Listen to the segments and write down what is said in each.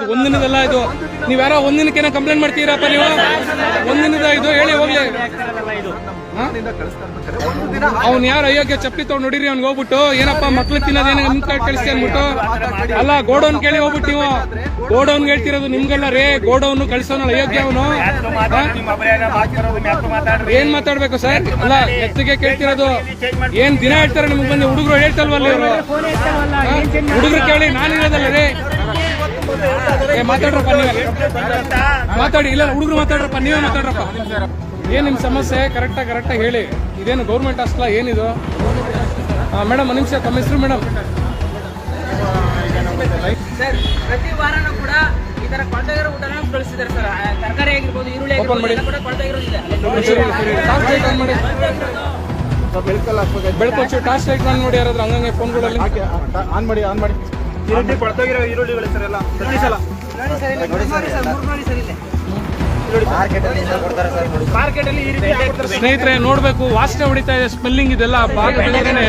ಇದು ಒಂದಿನದಲ್ಲ ಇದು. ನೀವ್ ಯಾರೋ ಒಂದಿನಕ್ಕೇನೋ ಕಂಪ್ಲೇಂಟ್ ಮಾಡ್ತೀರಪ್ಪ ನೀವು? ಒಂದಿನದ ಇದು. ಹೇಳಿ ಹೋಗ್ಲಿ ಅವ್ನ ಯಾರು ಅಯೋಗ್ಯ ಚಪ್ಪಿ ತೊಗೊಂಡು ನೋಡಿರಿ ಅವ್ನ್ ಹೋಗ್ಬಿಟ್ಟು, ಏನಪ್ಪ, ಮಕ್ಳು ತಿನ್ನೋದೇನ ನಿಮ್ ಕಡೆ ಕಳಿಸಿ ಅನ್ಬಿಟ್ಟು ಅಲ್ಲ, ಗೋಡೌನ್ ಕೇಳಿ ಹೋಗ್ಬಿಟ್ಟು ನೀವು. ಗೋಡೌನ್ ಹೇಳ್ತಿರೋದು ನಿಮ್ಗೆಲ್ಲ, ರೇ ಗೋಡೌನ್ ಕಳಿಸೋನಲ್ಲ, ಅಯೋಗ್ಯ ಅವನು. ಏನ್ ಮಾತಾಡ್ಬೇಕು ಸರ್? ಅಲ್ಲ, ಎತ್ತಿಗೆ ಕೇಳ್ತಿರೋದು. ಏನ್ ದಿನ ಹೇಳ್ತಾರೆ ನಿಮ್ಗೆ ಬಂದು? ಹುಡುಗರು ಹೇಳ್ತಲ್ವಲ್ಲ ಹುಡುಗರು ಕೇಳಿ, ನಾನು ಇರೋದಲ್ಲ ರೀ. ಮಾತಾಡ್ರಪ್ಪ ನೀವೇ. ಮಾತಾಡಿ ಇಲ್ಲ ಹುಡುಗರು ಮಾತಾಡ್ರಪ್ಪ ನೀವೇ ಮಾತಾಡ್ರಪ್ಪ. ಏನ್ ನಿಮ್ ಸಮಸ್ಯೆ? ಕರೆಕ್ಟಾಗಿ ಕರೆಕ್ಟಾಗಿ ಹೇಳಿ. ಇದೇನು ಗೌರ್ಮೆಂಟ್ ಹಾಸ್ಟೆಲ ಏನಿದು? ಮೇಡಮ್ ಒಂದು ನಿಮಿಷ ತಮ್ಮ ಹೆಸರು ಮೇಡಮ್ ಸರ್ ಪ್ರತಿ ವಾರನೂ ಕೂಡ ಈ ತರ ಕೊಳ್ತಾಗಿರೋ ಊಟನ ಕಳಿಸಿದ್ದಾರೆ ಸರ್. ತರಕಾರಿ ಆಗಿರ್ಬೋದು ಈರುಳ್ಳಿ ಆಗಿರ್ಬೋದು ಕೂಡ ಕೊಳ್ತಾಗಿರೋದಿದೆ ಮಾಡಿ. ಬೆಳಕು ಟಾರ್ಚ್ ಲೈಟ್ ಆನ್ ಮಾಡಿ ಯಾರಾದ್ರೂ ಹಂಗಂಗೆ ಫೋನ್ಗಳಲ್ಲಿ ಆನ್ ಮಾಡಿ ಆನ್ ಮಾಡಿ. ಈರುಳ್ಳಿ ಕೊಳ್ತೋಗಿರೋ ಈರುಳ್ಳಿಗಳು ಸರ್ ಎಲ್ಲ. ಪ್ರತಿ ಸಲ ಮಾರ್ಕೆಟ್ ಅಲ್ಲಿ ಈ ರೀತಿ ಹಾಕ್ಕೊಡ್ತಾರೆ ಸರ್. ಸ್ನೇಹಿತರೆ ನೋಡ್ಬೇಕು ವಾಸನೆ ಹೊಡಿತಾ ಇದೆ ಸ್ಮೆಲ್ಲಿಂಗ್ ಇದೆಲ್ಲ ಬೆಳಗ್ಗೆನೆ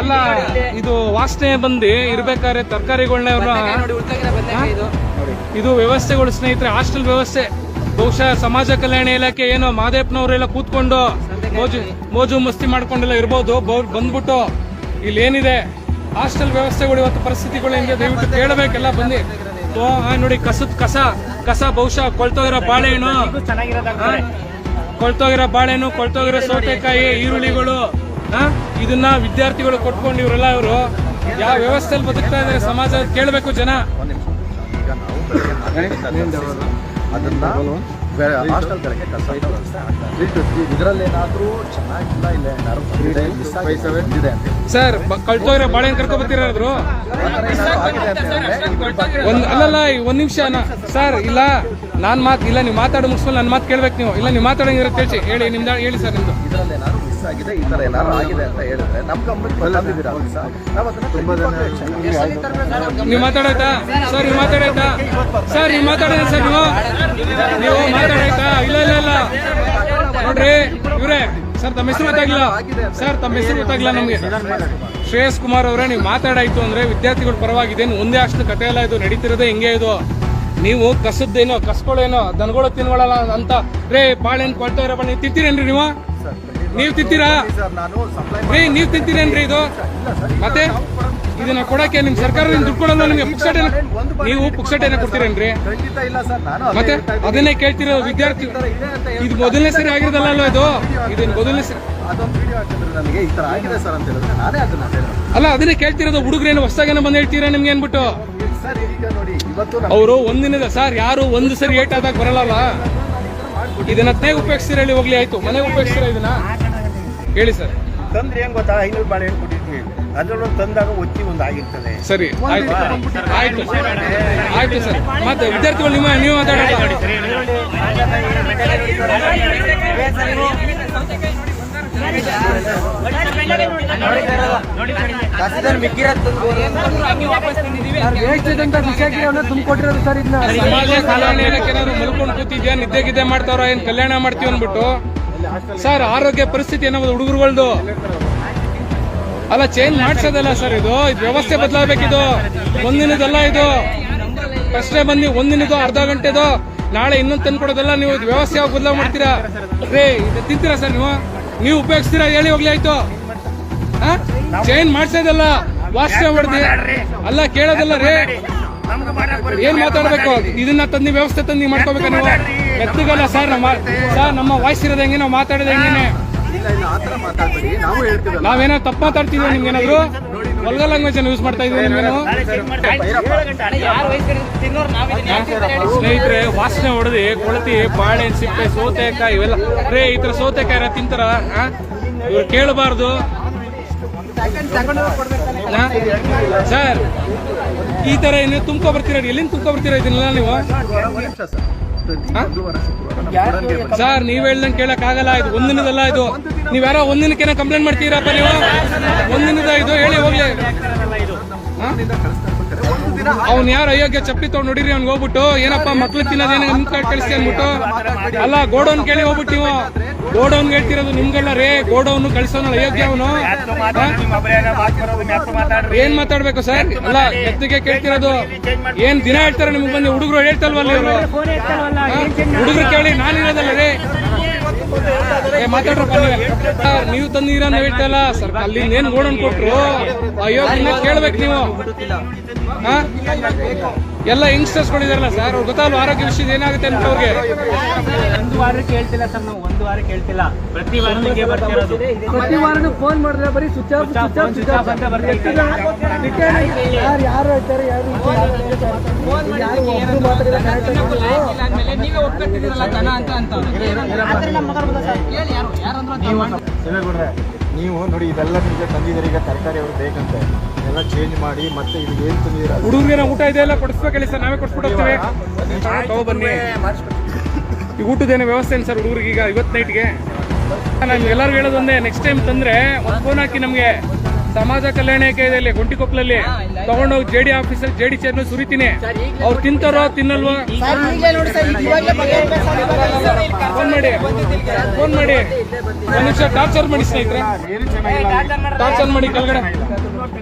ಅಲ್ಲ ಇದು ವಾಸನೆ ಬಂದು ಇರ್ಬೇಕಾದ್ರೆ ತರಕಾರಿಗಳನ್ನ ನೋಡಿ ಉಳ್ತಾಗಿರೋ ಬದನೆಕಾಯಿ ಇದು. ಇದು ವ್ಯವಸ್ಥೆಗಳು ಸ್ನೇಹಿತರೆ ಹಾಸ್ಟೆಲ್ ವ್ಯವಸ್ಥೆ. ಬಹುಶಃ ಸಮಾಜ ಕಲ್ಯಾಣ ಇಲಾಖೆ ಏನೋ ಮಾದೇಪ್ಪನವರೆಲ್ಲ ಕೂತ್ಕೊಂಡು ಮೋಜು ಮೋಜು ಮಸ್ತಿ ಮಾಡ್ಕೊಂಡೆಲ್ಲ ಇರ್ಬೋದು. ಬೌ- ಬಂದ್ಬಿಟ್ಟು ಇಲ್ಲಿ ಏನಿದೆ ಹಾಸ್ಟೆಲ್ ವ್ಯವಸ್ಥೆಗಳು ಇವತ್ತು ಪರಿಸ್ಥಿತಿಗಳು ಹೆಂಗೆ ದಯವಿಟ್ಟು ಕೇಳಬೇಕೆಲ್ಲ ಆ, ನೋಡಿ, ಕಸದ ಕಸ ಕಸ ಬಹುಶಃ ಕೊಳ್ತೋಗಿರೋ ಬಾಳೆಹಣ್ಣು? ಕೊಳ್ತೋಗಿರೋ ಬಾಳೆಹಣ್ಣು, ಕೊಳ್ತೋಗಿರೋ ಸೌತೆಕಾಯಿ, ಈರುಳ್ಳಿಗಳು? ಇದನ್ನ ವಿದ್ಯಾರ್ಥಿಗಳು ಕೊಟ್ಕೊಂಡು ಇವರೆಲ್ಲ ಇವರು ಯಾವ ವ್ಯವಸ್ಥೆಯಲ್ಲಿ ಬದುಕ್ತಾ ಇದ್ದಾರೆ ಸಮಾಜ, ಕೇಳಬೇಕು ಜನ ಇದರಲ್ಲೇನಾದ್ರೂ ಚೆನ್ನಾಗಿಲ್ಲ ಇಲ್ಲ ಏನಾದ್ರು ಬಂದಿದೆ ಮಿಸ್ ಆಗಿದೆ ಬಂದಿದೆ ಅಂತ. ಸರ್ ಬ- ಕಳ್ತೋಗಿರೋ ಬಾಳೆಹಣ್ಣು ಕರ್ಕೊ ಬರ್ತಿರೋದ್ರು ಆ ಥರ ಆಗಿದೆ ಅಂತ ಹೇಳಿದ್ರೆ ಒಂದ್ ಅಲ್ಲಲ್ಲ ಈ ಒಂದ್ ನಿಮಿಷ ಸರ್ ಇಲ್ಲ ನಾನ್ ಮಾತ್ ಇಲ್ಲ ನೀವು ಮಾತಾಡೋ ಮುಗಿಸ್ಮೇಲೆ ನನ್ನ ಮಾತು ಕೇಳ್ಬೇಕು ನೀವು. ಇಲ್ಲ ನೀವು ಮಾತಾಡೋಂಗಿರೋ ತಿಳಿಸಿ ಹೇಳಿ ನಿಮ್ದು ಹೇಳಿ ಸರ್ ನಿಮ್ದು. ಇದರಲ್ಲಿ ಏನಾದ್ರು ಮಿಸ್ ಆಗಿದೆ ಈ ತರ ಏನಾದ್ರು ಆಗಿದೆ ಅಂತ ಹೇಳಿದ್ರೆ ನಮ್ ಗಮನಕ್ಕೆ ಬಂದಿದ್ದೀರಾ ಸರ್? ನಾವು ಅದನ್ನ ತುಂಬಾ ಜನ ನೀವು ಮಾತಾಡಾಯ್ತಾ? ಸರ್ ನೀವು ಮಾತಾಡಾಯ್ತಾ? ಸರ್ ನೀವು ಮಾತಾಡಿದ ಸರ್ ನೀವು? ನೀವು ಮಾತಾಡಾಯ್ತಾ? ಇಲ್ಲ ಇಲ್ಲ ಇಲ್ಲ. ನೋಡ್ರಿ ಇವ್ರೆ ಸರ್ ತಮ್ಮ ಹೆಸರು ಗೊತ್ತಾಗಿಲ್ಲ ಸರ್ ತಮ್ಮ ಹೆಸರು ಗೊತ್ತಾಗಿಲ್ಲ ನಮಗೆ. ಶ್ರೇಯಸ್ ಕುಮಾರ್ ಅವರೇ ನೀವು ಮಾತಾಡಾಯ್ತು ಅಂದ್ರೆ ವಿದ್ಯಾರ್ಥಿಗಳ ಪರವಾಗಿದೆ. ಒಂದೇ ಅಷ್ಟು ಕತೆ ಎಲ್ಲ ಇದು ನಡೀತಿರೋದೇ ಹೆಂಗೆ ಇದು? ನೀವು ಕಸದ್ದೇನೋ ಕಸ್ಕೊಳ್ಳೇನೋ ದನಗಳು ತಿನ್ಕೊಳ್ಳಲ್ಲ ಅಂತ. ರೇ ಬಾಳೆಹಣ್ಣು ಕೊಡ್ತಾ ಇರೋ ಬಾಳೆ ತಿಂತೀರೇನ್ರಿ ನೀವು? ನೀವು ತಿಂತೀರಾ? ನೀವು ತಿಂತೀರೇನ್ರಿ ಇದು? ಮತ್ತೆ ಇದನ್ನ ಕೊಡಕ್ಕೆ ನಿಮ್ ಸರ್ಕಾರದಿಂದ ದುಡ್ಡು ಕೊಡಲ್ಲ ನಿಮ್ಗೆ ಪುಕ್ಸಟೇನ ನೀವು ಪುಕ್ಸಟ್ಟೆ ಕೊಡ್ತೀರೇನ್ರಿ? ಮತ್ತೆ ಅದನ್ನೇ ಕೇಳ್ತಿರೋ ವಿದ್ಯಾರ್ಥಿ ಇದೆ ಮೊದಲನೇ ಸರಿ ಆಗಿರೋದಲ್ಲ ಅಲ್ವಾ ಇದು? ಇದನ್ನ ಮೊದಲನೇ ಸರಿ ಅಲ್ಲ ಅದನ್ನೇ ಕೇಳ್ತಿರೋದು ಹುಡುಗರೇನು ಹೊಸದಾಗೇನೋ ಬಂದು ಹೇಳ್ತೀರಾ ನಿಮ್ಗೆ ಏನ್ಬಿಟ್ಟು ಅವರು ಒಂದಿನದ ಸರ್ ಯಾರು ಒಂದು ಸರಿ ಏಟ್ ಆದಾಗ ಬರಲ್ಲ ಇದನ್ನ ತೇ ಉಪಯೋಗಿಸ್ತೀರ ಹೇಳಿ ಹೋಗ್ಲಿ ಆಯ್ತು ಮನೆ ಉಪಯೋಗಿಸ್ತೀರ ಇದನ್ನ ಹೇಳಿ ಸರ್ ತಂದ್ರೆ ಏನ್ ಗೊತ್ತಾ ಐನೂರು ಬಾಳೆಹಣ್ಣು ಕೊಟ್ಟಿದ್ವಿ ಅದರಲ್ಲೂ ತಂದಾಗ ಒತ್ತಿ ಒಂದು ಆಗಿರ್ತದೆ ಸರಿ ಆಯ್ತು ಆಯ್ತು ಆಯ್ತು ಸರ್ ಮತ್ತೆ ವಿದ್ಯಾರ್ಥಿಗಳು ನಿಮ್ಮ ನೀವು ಮಾತಾಡೋಣ ಸಮಾಜ ಕಲ್ಯಾಣ ಏನಾದ್ರು ಮಲ್ಕೊಂಡು ಕೂತಿದ್ಯಾ ನಿದ್ದೆ ಗಿದ್ದೆ ಮಾಡ್ತಾವ್ರ ಏನ್ ಕಲ್ಯಾಣ ಮಾಡ್ತೀವಿ ಅಂದ್ಬಿಟ್ಟು? ಸರ್ ಆರೋಗ್ಯ ಪರಿಸ್ಥಿತಿ ಏನಾದ್ರು ಹುಡುಗರುಗಳ್ದು. ಅಲ್ಲ ಚೇಂಜ್ ಮಾಡ್ಸೋದಲ್ಲ ಸರ್ ಇದು? ಇದು ವ್ಯವಸ್ಥೆ ಬದಲಾಗಬೇಕಿದು. ಒಂದಿನದಲ್ಲ ಇದು. ಅಷ್ಟೇ ಬಂದು ಒಂದಿನದು ಅರ್ಧ ಗಂಟೆದು. ನಾಳೆ ಇನ್ನೊಂದು ತಂದ್ಕೊಡೋದಲ್ಲ ನೀವು ಇದು ವ್ಯವಸ್ಥೆ ಯಾವಾಗ ಬದಲಾವ್ ಮಾಡ್ತೀರಾ? ರೇ ಇದು ತಿಂತೀರಾ ಸರ್ ನೀವು? ನೀವು ಉಪಯೋಗಿಸ್ತೀರಾ? ಹೇಳಿ ಹೋಗ್ಲಿ ಆಯ್ತು. ಚೇಂಜ್ ಮಾಡ್ಸೋದಲ್ಲ ವಾಸ್ತವ ಹೊಡೆದಿ ಅಲ್ಲ ಕೇಳೋದಲ್ಲ ರೇ. ಏನ್ ಮಾತಾಡ್ಬೇಕು? ಇದನ್ನ ತಂದಿ ವ್ಯವಸ್ಥೆ ತಂದಿ ಮಾಡ್ಕೋಬೇಕು ನೀವು? ಎತ್ತಿಗಲ್ಲ ಸರ್ ನಮ್ಮ ಸರ್ ನಮ್ಮ ವಾಯ್ಸ್ ಇರೋದು ಹೆಂಗೆ? ನಾವು ಮಾತಾಡೋದು ಹೆಂಗೇನೆ ಇಲ್ಲ ಇಲ್ಲ ಆ ಥರ ಮಾತಾಡ್ಬೇಡಿ. ನಾವು ಹೇಳ್ತೀವಲ್ಲ. ನಾವೇನೋ ತಪ್ಪು ಮಾತಾಡ್ತಿದ್ವಿ ನಿಮ್ಗೇನಾದ್ರು ಹೊಲ್ಗ ಲ್ಯಾಂಗ್ವೇಜ್ ಯೂಸ್ ಮಾಡ್ತಾ ಇದೀವಿ. ನಿಮ್ಗೇನು? ಸ್ನೇಹಿತರೆ ವಾಸನೆ ಹೊಡೆದಿ ಕೊಳತಿ ಬಾಳೆ ಸಿಪ್ಪೆ ಸೋತೆಕಾಯಿ ಇವೆಲ್ಲ ರೇ ಈ ತರ ಸೋತೆಕಾಯಿ ತಿಂತಾರ? ಇವ್ರು ಕೇಳಬಾರ್ದು? ಸರ್, ಈ ತರ ಏನು ತುಂಬ್ಕೊ ಬರ್ತೀರಾ? ಎಲ್ಲಿಂದ ತುಂಬ್ಕೊ ಬರ್ತೀರಾ ಇದನ್ನೆಲ್ಲ ನೀವು? ಸರ್, ನೀವ್ ಹೇಳ್ದಂಗೆ ಕೇಳಕ್ ಆಗಲ್ಲ. ಇದು ಒಂದಿನದಲ್ಲ ಇದು. ನೀವ್ ಯಾರೋ ಒಂದಿನಕ್ಕೇನ ಕಂಪ್ಲೇಂಟ್ ಮಾಡ್ತೀರಪ್ಪ ನೀವು? ಒಂದಿನದ ಇದು. ಹೇಳಿ ಹೋಗ್ಲಿ ಆ? ಕಳಿಸ್ತಾ ಮಾಡ್ತಾರೆ ಒಂದು ದಿನ ಅವ್ನ್ ಯಾರು ಅಯೋಗ್ಯ ಚಪ್ಪಿ ತಗೊಂಡ್ ನೋಡಿರಿ ಅವ್ನ್ ಹೋಗ್ಬಿಟ್ಟು ಏನಪ್ಪ ಮಕ್ಳು ತಿನ್ನೋದೇನ ನಿಮ್ ಕಡೆ ಕಳಿಸಿ ಅನ್ಬಿಟ್ಟು ಅಲ್ಲ ಗೋಡೌನ್ ಕೇಳಿ ಹೋಗ್ಬಿಟ್ಟು ನೀವು. ಗೋಡೌನ್ ಹೇಳ್ತಿರೋದು ನಿಮ್ಗೆಲ್ಲ ರೇ ಗೋಡೌನ್ ಕಳಿಸೋನಲ್ಲ ಅಯೋಗ್ಯ ಅವನು. ಏನ್ ಮಾತಾಡ್ಬೇಕು ಸರ್? ಅಲ್ಲ ಎತ್ತಿಗೆ ಕೇಳ್ತಿರೋದು ಏನ್ ದಿನ ಹೇಳ್ತಾರೆ ನಿಮ್ಗೆ ಬಂದು? ಹುಡುಗರು ಹೇಳ್ತಲ್ವಲ್ಲ ಇವರು? ಹುಡುಗರು ಕೇಳಿ ನಾನು ಇರೋದಲ್ಲ ರೇ. ನೀವೇ. ತಂದಿರ ಹೇಳ್ತಲ್ಲ ಸರ್ ಅಲ್ಲಿ ಏನ್ ಗೋಡನ್ ಕೊಟ್ರು ಅಯ್ಯೋ ಕೇಳ್ಬೇಕು ನೀವು? ಎಲ್ಲ ಯಂಗ್ಸ್ಟರ್ಸ್ ಗಳಿದಾರಲ್ಲ ಸರ್ ಅವ್ರು ಗೊತ್ತಲ್ಲ ಆರೋಗ್ಯ ವಿಷಯದ ಏನಾಗುತ್ತೆ ಅಂತ ಅವ್ರಿಗೆ? ಒಂದು ವಾರ ಕೇಳ್ತಿಲ್ಲ ಸರ್ ನಾವು ಒಂದು ವಾರ ಕೇಳ್ತಿಲ್ಲ. ಪ್ರತಿ ವಾರ ನಿಮಗೆ ಬರ್ತಿರೋದು. ಪ್ರತಿ ವಾರನೂ ಫೋನ್ ಮಾಡಿದ್ರೆ ಬರೀ switch off switch off, switch off ಅಂತ ಬರ್ತಿದೆ. ಯಾರು ಯಾರು ಹೇಳ್ತಾರೆ ಯಾರು ಯಾರು ಒಬ್ರು ಆಗಿ ಇಲ್ಲ ಅಂದ್ಮೇಲೆ ನೀವೇ ಒಪ್ಕೊತಿದ್ದೀರಲ್ಲ ಜನ ಅಂತ ಅಂತ. ಹೇಳಿ ಯಾರು ಯಾರು ಶಿವೇಗೌಡ್ರೆ ನೀವು ನೋಡಿ ಇದೆಲ್ಲ ನಿಮಗೆ ತಂದಿದ್ದೀರಿ ಈಗ ತರಕಾರಿ ಅವ್ರು ಬೇಕಂತೆ. ಎಲ್ಲ ಚೇಂಜ್ ಮಾಡಿ ಮತ್ತೆ ಇದು ಏನು ತಂದಿದ್ದೀರ ಹುಡುಗರಿಗೆ ಊಟ ಇದೆ ಎಲ್ಲ ಕೊಡಿಸ್ಬೇಕಲ್ಲಿ ಸರ್. ನಾವೇ ಕೊಡ್ಸ್ಬಿಟ್ಟು ಹೋಗ್ತೀವಿ. ತಗೋ ಬನ್ನಿ. ಈ ಊಟದೇನೆ ವ್ಯವಸ್ಥೆ ಏನು ಸರ್ ಹುಡುಗರಿಗೆ ಈಗ ಇವತ್ತು ನೈಟ್ಗೆ ನಾನು ಎಲ್ಲರಿಗೂ ಹೇಳೋದು ಒಂದೇ ನೆಕ್ಸ್ಟ್ ಟೈಮ್ ತಂದರೆ ಒಂದು ಫೋನ್ ಹಾಕಿ ನಮಗೆ. ಸಮಾಜ ಕಲ್ಯಾಣ ಇಲಾಖೆಯಲ್ಲಿ ಗುಂಟಿಕೊಪ್ಪಲಲ್ಲಿ ತಗೊಂಡೋಗಿ ಜೆ ಡಿ ಆಫೀಸಲ್ಲಿ ಜೆ ಡಿ ಚೇರ್ನ ಸುರಿತೀನಿ. ಅವ್ರು ತಿಂತಾರೋ ತಿನ್ನಲ್ವಾ? ಫೋನ್ ಮಾಡಿ. ಫೋನ್ ಮಾಡಿ. ಒಂದು ನಿಮಿಷ ಟಾರ್ಚರ್ ಮಾಡಿ ಸ್ನೇಹಿತರೆ. ಟಾರ್ಚರ್ ಮಾಡಿ ಕೆಳಗಡೆ.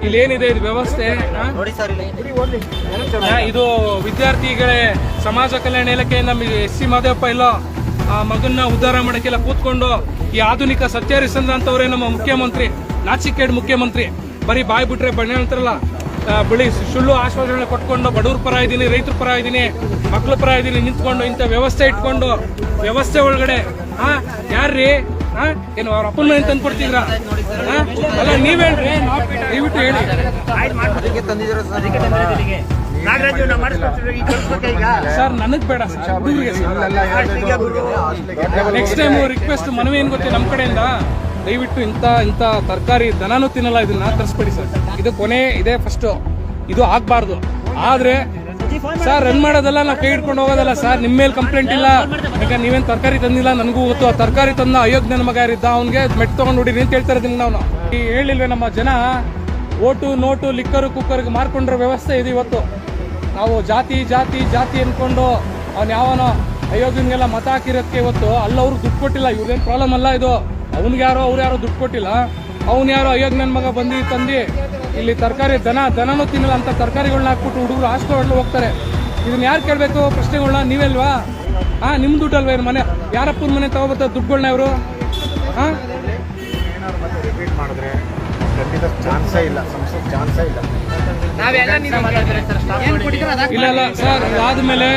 ಇಲ್ಲಿ ಏನಿದೆ ಇದು ವ್ಯವಸ್ಥೆ. ಇದು ವಿದ್ಯಾರ್ಥಿಗಳೇ ಸಮಾಜ ಕಲ್ಯಾಣ ಇಲಾಖೆಯಿಂದ ಎಸ್ ಸಿ ಮಾದೇವಪ್ಪ ಇಲ್ಲೋ. ಆ ಮಗನ್ನ ಉದ್ಧಾರ ಮಾಡಕ್ಕೆಲ್ಲ ಕೂತ್ಕೊಂಡು ಈ ಆಧುನಿಕ ಸತ್ಯಹರಿಸಂದ್ರ ಅಂತವ್ರೆ ನಮ್ಮ ಮುಖ್ಯಮಂತ್ರಿ. ನಾಚಿಕೇಡ್ ಮುಖ್ಯಮಂತ್ರಿ. ಬರೀ ಬಾಯ್ ಬಿಟ್ರೆ ಬಣ್ಣ ಅಂತಾರಲ್ಲ ಬಿಳಿ ಸುಳ್ಳು ಆಶ್ವಾಸನೆ ಕೊಟ್ಕೊಂಡು ಬಡವ್ರ ಪರ ಇದ್ದೀನಿ ರೈತರ ಪರ ಇದ್ದೀನಿ ಮಕ್ಳ ಪರ ಇದ್ದೀನಿ ನಿಂತ್ಕೊಂಡು ಇಂಥ ವ್ಯವಸ್ಥೆ ಇಟ್ಕೊಂಡು ವ್ಯವಸ್ಥೆ ಒಳಗಡೆ ಹಾ ಯಾರ್ರಿ ಹಾ ಏನು ಅವ್ರ ಅಪ್ಪನ ಮನೆ ತಂದು ಕೊಡ್ತಿದ್ರ? ಅಲ್ಲ ನೀವ್ ಹೇಳ್ರಿ ದಯವಿಟ್ಟು ಹೇಳಿ. ಸರ್? ನನಗ್ ಬೇಡ ಸರ್ ನೆಕ್ಸ್ಟ್ ಟೈಮ್ ರಿಕ್ವೆಸ್ಟ್ ಮನವಿ ಏನ್ ಗೊತ್ತಿಲ್ಲ ನಮ್ಮ ಕಡೆಯಿಂದ? ದಯವಿಟ್ಟು ಇಂಥ ಇಂಥ ತರಕಾರಿ ದನನೂ ತಿನ್ನಲ್ಲ, ಇದನ್ನ ತರಿಸ್ಬೇಡಿ ಸರ್. ಇದು ಕೊನೆ, ಇದೆ ಫಸ್ಟ್ ಇದು ಆಗ್ಬಾರ್ದು. ಆದ್ರೆ, ಸರ್ ರನ್ ಮಾಡೋದಲ್ಲ ನಾವು ಕೈ ಹಿಡ್ಕೊಂಡು ಹೋಗೋದಲ್ಲ ಸರ್. ನಿಮ್ಮ ಮೇಲೆ ಕಂಪ್ಲೇಂಟ್ ಇಲ್ಲ. ಈಗ ನೀವೇನ್ ತರಕಾರಿ ತಂದಿಲ್ಲ, ನನಗೂ ಗೊತ್ತು. ಆ ತರಕಾರಿ ತಂದ ಅಯೋಗ್ಯ ನನ್ನ ಮಗ ಯಾರಿದ್ದ, ಅವ್ನಿಗೆ ಮೆಟ್ ತಗೊಂಡು ಹೊಡಿರಿ ಅಂತ ಹೇಳ್ತಾ ಇದ್ದೀನಿ ನಾವು? ಈ ಹೇಳಿಲ್ವೇ ನಮ್ಮ ಜನ, ಓಟು, ನೋಟು ಲಿಕ್ಕರು ಕುಕ್ಕರ್ಗೆ ಮಾರ್ಕೊಂಡಿರೋ ವ್ಯವಸ್ಥೆ ಇದೆ ಇವತ್ತು. ನಾವು ಜಾತಿ ಜಾತಿ ಜಾತಿ ಅನ್ಕೊಂಡು ಅವ್ನು ಯಾವನೋ ಅಯೋಗ್ಯನಿಗೆಲ್ಲ ಮತ ಹಾಕಿರೋದಕ್ಕೆ ಇವತ್ತು, ಅಲ್ಲವ್ರು ದುಡ್ಡು ಕೊಟ್ಟಿಲ್ಲ. ಇವ್ರೇನು ಪ್ರಾಬ್ಲಮ್ ಅಲ್ಲ ಇದು. ಅವ್ನಿಗೆ ಯಾರೋ ಅವ್ರು ಯಾರೋ ದುಡ್ಡು ಕೊಟ್ಟಿಲ್ಲ. ಅವ್ನು ಯಾರೋ ಅಯ್ಯೋ ನನ್ನ ಮಗ ಬಂದು ತಂದು ಇಲ್ಲಿ ತರಕಾರಿ ದನ ದನನೂ ತಿನ್ನಲ್ಲ ಅಂತ ತರಕಾರಿಗಳನ್ನ ಹಾಕ್ಬಿಟ್ಟು ಹುಡುಗರು ಹಾಸ್ಪಿಟಲ್ ಹೋಗ್ತಾರೆ. ಇದನ್ನ ಯಾರು ಕೇಳಬೇಕು? ಪ್ರಶ್ನೆಗಳನ್ನ ನೀವೆಲ್ವಾ? ಹಾ ನಿಮ್ ದುಡ್ಡಲ್ವ ಏನು ಮನೆ? ಯಾರಪ್ಪನ ಮನೆ ತಗೋಬರ್ತಾರೆ ದುಡ್ಡುಗಳನ್ನ ಇವರು? ಹಾ ಮತ್ತೆ ರಿಪೀಟ್ ಮಾಡಿದ್ರೆ ಖಂಡಿತ ಚಾನ್ಸೇ ಇಲ್ಲ ಇಲ್ಲ. ಸರ್ ಇದಾದ್ಮೇಲೆ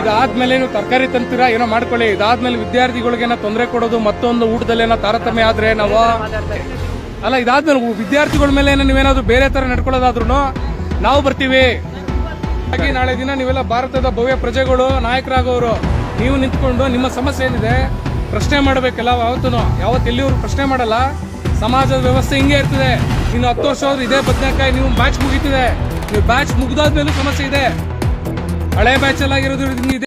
ಇದಾದ್ಮೇಲೆ ನೀವು ತರಕಾರಿ ತಂತೀರಾ, ಏನೋ ಮಾಡ್ಕೊಳ್ಳಿ. ಇದಾದ್ಮೇಲೆ ವಿದ್ಯಾರ್ಥಿಗಳಿಗೆ ಏನೋ ತೊಂದರೆ ಕೊಡೋದು, ಮತ್ತೊಂದು ಊಟದಲ್ಲಿ ಏನೋ ತಾರತಮ್ಯ ಆದ್ರೆ ನಾವು ಅಲ್ಲ, ಇದಾದ್ಮೇಲೆ ವಿದ್ಯಾರ್ಥಿಗಳ ಮೇಲೆ ನೀವೇನಾದ್ರೂ ಬೇರೆ ತರ ನಡ್ಕೊಳ್ಳೋದಾದ್ರೂ ನಾವು ಬರ್ತೀವಿ. ಹಾಗೆ ನಾಳೆ ದಿನ ನೀವೆಲ್ಲ ಭಾರತದ ಭವ್ಯ ಪ್ರಜೆಗಳು, ನಾಯಕರಾಗೋರು, ನೀವು ನಿಂತ್ಕೊಂಡು ನಿಮ್ಮ ಸಮಸ್ಯೆ ಏನಿದೆ ಪ್ರಶ್ನೆ ಮಾಡಬೇಕಲ್ಲ ಯಾವತ್ತೂ ಯಾವತ್ತು ಎಲ್ಲಿಯವರು ಪ್ರಶ್ನೆ ಮಾಡಲ್ಲ. ಸಮಾಜದ ವ್ಯವಸ್ಥೆ ಹಿಂಗೆ ಇರ್ತದೆ. ಇನ್ನು ಹತ್ತು ವರ್ಷ ಆದ್ರೂ ಇದೇ ಬದನೆಕಾಯಿ ನೀವು ಬ್ಯಾಚ್ ಮುಗೀತಿದೆ. ನೀವು ಬ್ಯಾಚ್ ಮುಗ್ದಾದ್ಮೇಲೂ ಸಮಸ್ಯೆ ಇದೆ. ಹಳೆ ಬ್ಯಾಚ್ ಎಲ್ಲ ಆಗಿರೋದು ಇದೆ